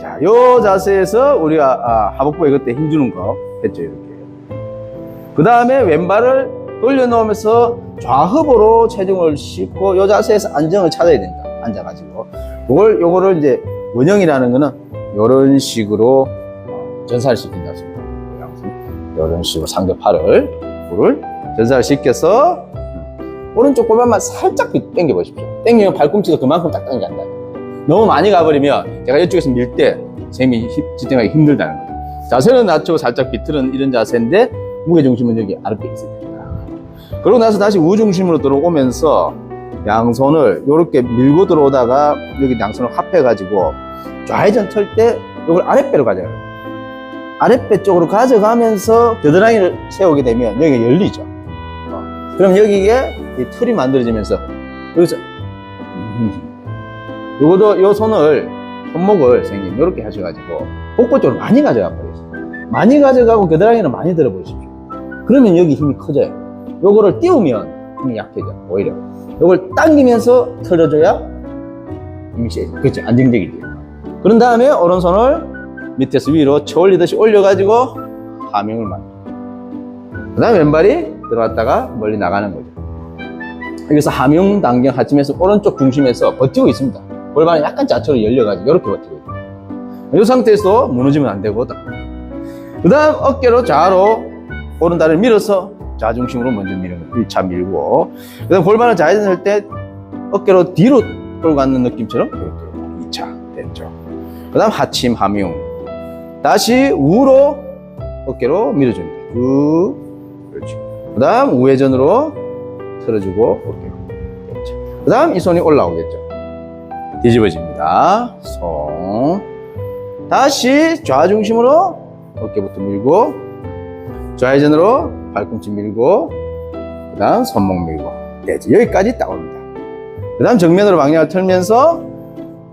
자, 요 자세에서 우리가 아, 하복부에 그때 힘주는 거 했죠, 이렇게. 그 다음에 왼발을 돌려놓으면서 좌흡으로 체중을 싣고 요 자세에서 안정을 찾아야 된다. 앉아가지고. 요걸, 요거를 이제 원형이라는 거는 요런 식으로 어, 전사를 시킨다. 요런 식으로 상대 팔을, 볼을 전사를 시켜서 음, 오른쪽 골반만 살짝 당겨 보십시오. 당기면 발꿈치가 그만큼 딱 당겨간다. 너무 많이 가버리면 제가 이쪽에서 밀때 쌤이 집중하기 힘들다는 거죠. 자세는 낮추고 살짝 비틀은 이런 자세인데 무게 중심은 여기 아랫배에 있어야 됩니다. 그러고 나서 다시 우중심으로 들어오면서 양손을 이렇게 밀고 들어오다가 여기 양손을 합해가지고 좌회전 털 때 이걸 아랫배로 가져가요. 아랫배 쪽으로 가져가면서 겨드랑이를 세우게 되면 여기가 열리죠. 어. 그럼 여기에 이 틀이 만들어지면서 여기서 요거도 요 손을 손목을 선생님 이렇게 하셔가지고 복부 쪽으로 많이 가져가 버리세요. 많이 가져가고 겨드랑이는 많이 들어보십시오. 그러면 여기 힘이 커져요. 요거를 띄우면 힘이 약해져 오히려. 요걸 당기면서 틀어줘야 힘이 세죠. 그렇죠. 안정적이죠. 그런 다음에 오른손을 밑에서 위로 쳐 올리듯이 올려가지고 하명을 만들어. 그 다음에 왼발이 들어갔다가 멀리 나가는 거죠. 여기서 하명 당경 하침에서 오른쪽 중심에서 버티고 있습니다. 골반이 약간 좌측으로 열려가지고 이렇게 버티고 있어요. 이 상태에서 무너지면 안 되거든. 그 다음 어깨로 좌로 오른 다리를 밀어서 좌중심으로 먼저 미는 거예요. 1차 밀고. 그 다음 골반을 좌회전할 때 어깨로 뒤로 끌고 가는 느낌처럼 이렇게 2차 됐죠. 그 다음 하침, 하명. 다시 우로 어깨로 밀어줍니다. 우, 그렇죠. 그 다음 우회전으로 틀어주고 어깨로. 됐죠. 그 다음 이 손이 올라오겠죠. 뒤집어집니다. 손. 다시 좌중심으로 어깨부터 밀고, 좌회전으로 발꿈치 밀고, 그 다음 손목 밀고. 되지. 여기까지 딱 옵니다. 그 다음 정면으로 방향을 틀면서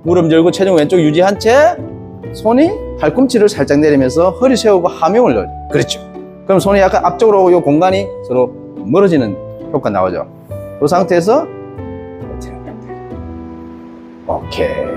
무릎 열고 체중 왼쪽 유지한 채 손이 팔꿈치를 살짝 내리면서 허리 세우고 하명을 넣어요. 그렇죠. 그럼 손이 약간 앞쪽으로 오고 이 공간이 서로 멀어지는 효과 나오죠. 그 상태에서 오케이.